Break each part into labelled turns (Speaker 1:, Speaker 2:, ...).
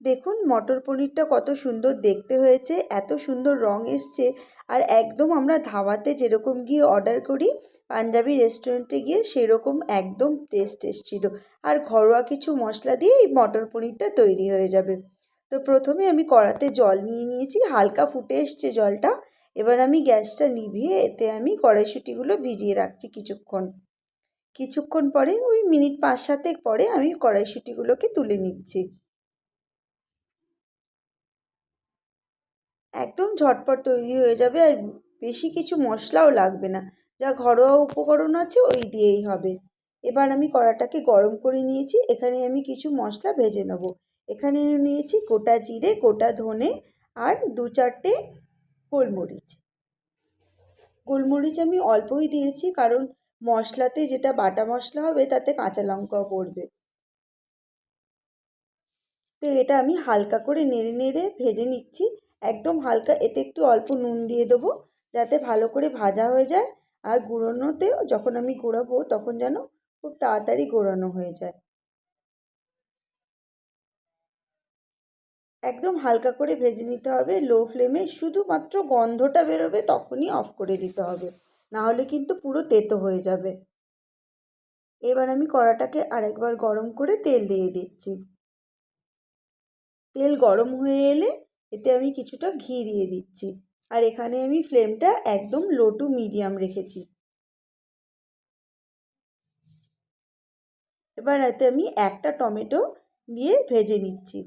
Speaker 1: দেখুন, মটর পনিরটা কত সুন্দর দেখতে হয়েছে, এত সুন্দর রং এসছে। আর একদম আমরা ধাবাতে যেরকম গিয়ে অর্ডার করি, পাঞ্জাবি রেস্টুরেন্টে গিয়ে সেরকম একদম টেস্ট এসেছিল। আর ঘরোয়া কিছু মশলা দিয়ে এই মটর পনিরটা তৈরি হয়ে যাবে। তো প্রথমে আমি কড়াতে জল নিয়ে নিয়েছি, হালকা ফুটে এসছে জলটা। এবার আমি গ্যাসটা নিভিয়ে এতে আমি কড়াইশুঁটিগুলো ভিজিয়ে রাখছি কিছুক্ষণ। কিছুক্ষণ পরে, ওই মিনিট পাঁচ সাতেক পরে আমি কড়াইশুঁটিগুলোকে তুলে নিচ্ছি। একদম ঝটপট তৈরি হয়ে যাবে আর বেশি কিছু মশলাও লাগবে না। যা ঘরোয়া উপকরণ আছে ওই দিয়েই হবে। এবার আমি কড়াটাকে গরম করে নিয়েছি। এখানে আমি কিছু মশলা ভেজে নেব। এখানে নিয়েছি গোটা জিরে, গোটা ধনে আর দু চারটে গোলমরিচ। গোলমরিচ আমি অল্পই দিয়েছি কারণ মশলাতে যেটা বাটা মশলা হবে তাতে কাঁচা লঙ্কাও পড়বে। তো এটা আমি হালকা করে নেড়ে নেড়ে ভেজে নিচ্ছি। একদম হালকা, এতে একটু অল্প নুন দিয়ে দেবো, যাতে ভালো করে ভাজা হয়ে যায়। আর গুঁড়োনোতেও যখন আমি গুঁড়াবো, তখন যেন খুব তাড়াতাড়ি গুঁড়ানো হয়ে যায়। একদম হালকা করে ভেজে নিতে হবে, লো ফ্লেমে শুধুমাত্র গন্ধটা বেরোবে তখনই অফ করে দিতে হবে না হলে কিন্তু পুরো তেতো হয়ে যাবে। এবার আমি কড়াটাকে আরেকবার গরম করে তেল দিয়ে দিচ্ছি। তেল গরম হয়ে এলে এতে আমি কিছুটা ঘি দিয়ে দিচ্ছি। আর এখানে আমি ফ্লেমটা একদম লো টু মিডিয়াম রেখেছি। এবার এতে আমি একটা টমেটো দিয়ে ভেজে নিচ্ছি।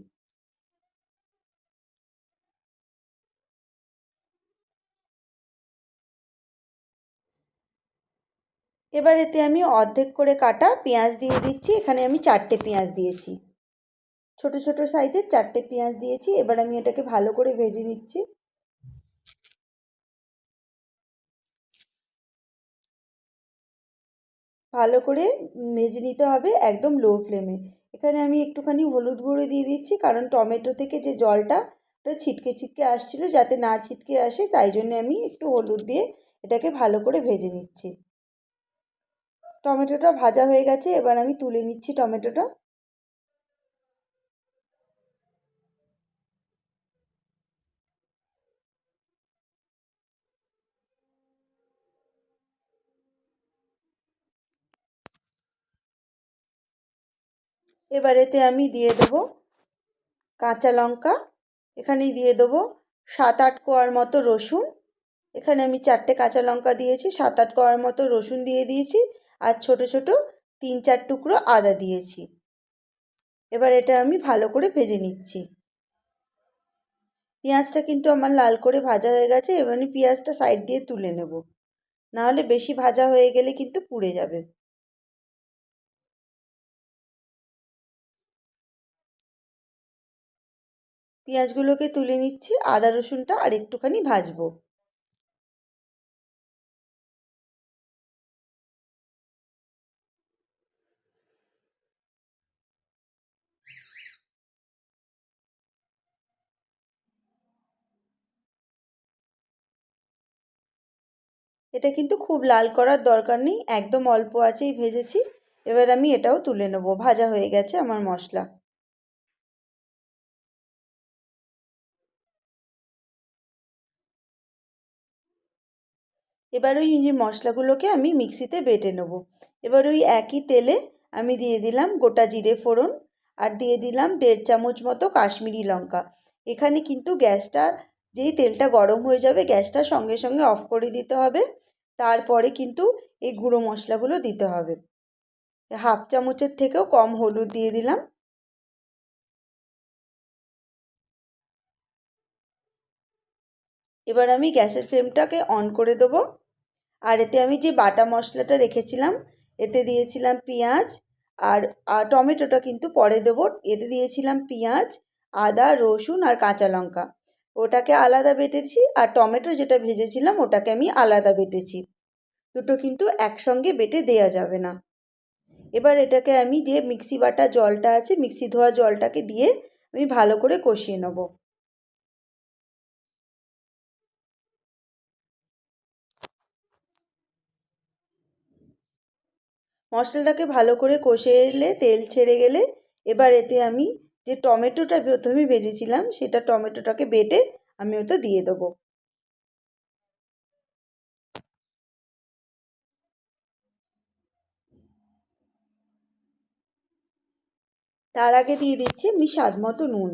Speaker 1: এবার এতে আমি অর্ধেক করে কাটা পেঁয়াজ দিয়ে দিচ্ছি। এখানে আমি চারটে পেঁয়াজ দিয়েছি। ছোট ছোট সাইজের চারটে পেঁয়াজ দিয়েছি। এবার আমি এটাকে ভালো করে ভেজে নিচ্ছি। ভালো করে ভেজে নিতে হবে একদম লো ফ্লেমে এখানে আমি একটুখানি হলুদ গুঁড়ো দিয়ে দিচ্ছি, কারণ টমেটো থেকে যে জলটা ওটা ছিটকে ছিটকে আসছিল, যাতে না ছিটকে আসে, তাই জন্যে আমি একটু হলুদ দিয়ে এটাকে ভালো করে ভেজে নিচ্ছি। টমেটোটা ভাজা হয়ে গেছে, এবার আমি তুলে নিচ্ছি টমেটোটা। এবারেতে আমি দিয়ে দেবো কাঁচা লঙ্কা এখানে দিয়ে দেবো সাত আট কোয়ার মতো রসুন। এখানে আমি চারটে কাঁচা লঙ্কা দিয়েছি, সাত আট কোয়ার মতো রসুন দিয়ে দিয়েছি আর ছোট ছোট তিন চার টুকরো আদা দিয়েছি। এবার এটা আমি ভালো করে ভেজে নিচ্ছি। পেঁয়াজটা কিন্তু আমার লাল করে ভাজা হয়ে গেছে, এবার পেঁয়াজটা সাইড দিয়ে তুলে নেব। নাহলে বেশি ভাজা হয়ে গেলে কিন্তু পুড়ে যাবে। পেঁয়াজগুলোকে তুলে নিচ্ছি, আদা রসুনটা আর একটুখানি ভাজবো। এটা কিন্তু খুব লাল করার দরকার নেই, একদম অল্প আছেই ভেজেছি। এবার আমি এটাও তুলে নেব, ভাজা হয়ে গেছে আমার মশলা। এবার ওই যে মশলাগুলোকে আমি মিক্সিতে বেটে নেব। এবার ওই একই তেলে আমি দিয়ে দিলাম গোটা জিরে ফোড়ন আর দিয়ে দিলাম দেড় চামচ মতো কাশ্মীরি লঙ্কা। এখানে কিন্তু গ্যাসটা, যেই তেলটা গরম হয়ে যাবে গ্যাসটা সঙ্গে সঙ্গে অফ করে দিতে হবে। তারপরে কিন্তু এই গুঁড়ো মশলাগুলো দিতে হবে। হাফ চামচের থেকেও কম হলুদ দিয়ে দিলাম। এবার আমি গ্যাসের ফ্লেমটাকে অন করে দেবো। আর এতে আমি যে বাটা মশলাটা রেখেছিলাম, এতে দিয়েছিলাম পেঁয়াজ আর টমেটোটা কিন্তু পরে দেবো। এতে দিয়েছিলাম পেঁয়াজ, আদা, রসুন আর কাঁচা লঙ্কা। ওটাকে আলাদা বেটেছি আর টমেটো যেটা ভেজেছিলাম ওটাকে আমি আলাদা বেটেছি। দুটো কিন্তু একসঙ্গে বেটে দেয়া যাবে না। এবার এটাকে আমি যে মিক্সি বাটা জলটা আছে, মিক্সি ধোয়া জলটাকে দিয়ে আমি ভালো করে কষিয়ে নেব। মশলাটাকে ভালো করে কষে এলে তেল ছেড়ে গেলে এবার এতে আমি যে টমেটোটা প্রথমে ভেজেছিলাম, সেটা টমেটোটাকে বেটে আমি ওটা দিয়ে দেবো। তার আগে দিয়ে দিচ্ছি আমি স্বাদ মতো নুন।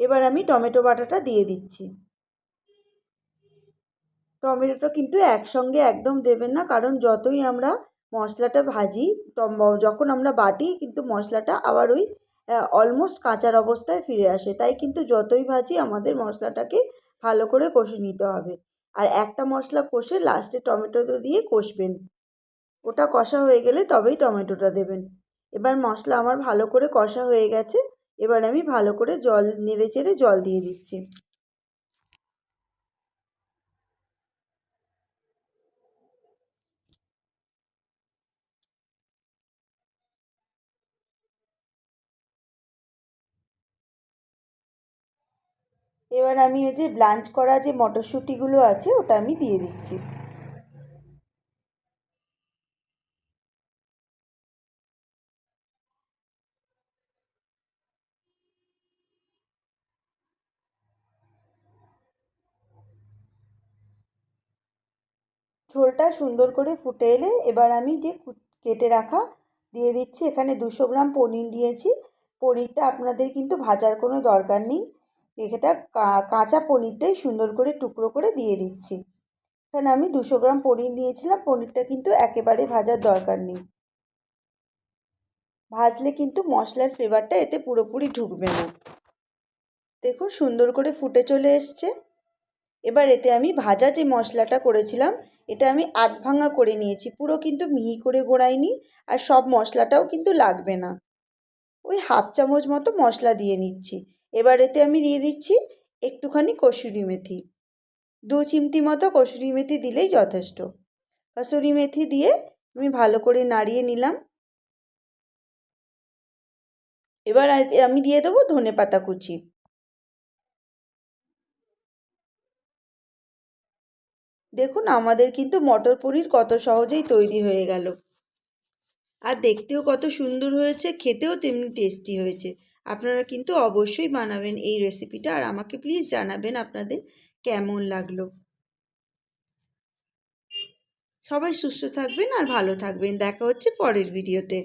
Speaker 1: এবার আমি টমেটো বাটাটা দিয়ে দিচ্ছি। টমেটোটা কিন্তু একসঙ্গে একদম দেবেন না। কারণ যতই আমরা মশলাটা ভাজি যখন আমরা বাটি, কিন্তু মশলাটা আবার ওই অলমোস্ট কাঁচার অবস্থায় ফিরে আসে। তাই কিন্তু যতই ভাজি, আমাদের মশলাটাকে ভালো করে কষে নিতে হবে। আর একটা মশলা কষে লাস্টে টমেটোটা দিয়ে কষবেন। ওটা কষা হয়ে গেলে তবেই টমেটোটা দেবেন। এবার মশলা আমার ভালো করে কষা হয়ে গেছে। এবার আমি ভালো করে জল নেড়ে চেড়ে জল দিয়ে দিচ্ছি। এবার আমি ওই যে ব্লাঞ্চ করা যে মটরশুঁটিগুলো আছে, ওটা আমি দিয়ে দিচ্ছি। ঝোলটা সুন্দর করে ফুটে এলে এবার আমি যে কেটে রাখা দিয়ে দিচ্ছি, এখানে দুশো গ্রাম পনির দিয়েছি পনিরটা আপনাদের কিন্তু ভাজার কোনো দরকার নেই। এটা কাঁচা পনিরটাই সুন্দর করে টুকরো করে দিয়ে দিচ্ছি। এখানে আমি দুশো গ্রাম পনির নিয়েছিলাম, পনিরটা কিন্তু একেবারে ভাজার দরকার নেই। ভাজলে কিন্তু মশলার ফ্লেভারটা এতে পুরোপুরি ঢুকবে না। দেখুন সুন্দর করে ফুটে চলে এসছে। এবার এতে আমি ভাজা যে মশলাটা করেছিলাম, এটা আমি আধ ভাঙা করে নিয়েছি। পুরো কিন্তু মিহি করে গোড়াইনি আর সব মশলাটাও কিন্তু লাগবে না। ওই হাফ চামচ মতো মশলা দিয়ে নিচ্ছি। এবার এতে আমি দিয়ে দিচ্ছি একটুখানি কসুরি মেথি। দু চিমটি মতো কসুরি মেথি দিলেই যথেষ্ট। কসুরি মেথি দিয়ে আমি ভালো করে নাড়িয়ে নিলাম। এবার আমি দিয়ে দেবো ধনে পাতা কুচি। দেখুন আমাদের কিন্তু মটর পনির কত সহজেই তৈরি হয়ে গেল। আর দেখতেও কত সুন্দর হয়েছে, খেতেও তেমনি টেস্টি হয়েছে। আপনারা কিন্তু অবশ্যই বানাবেন এই রেসিপিটা আর আমাকে প্লিজ জানাবেন আপনাদের কেমন লাগল। সবাই সুস্থ থাকবেন আর ভালো থাকবেন। দেখা হচ্ছে পরের ভিডিওতে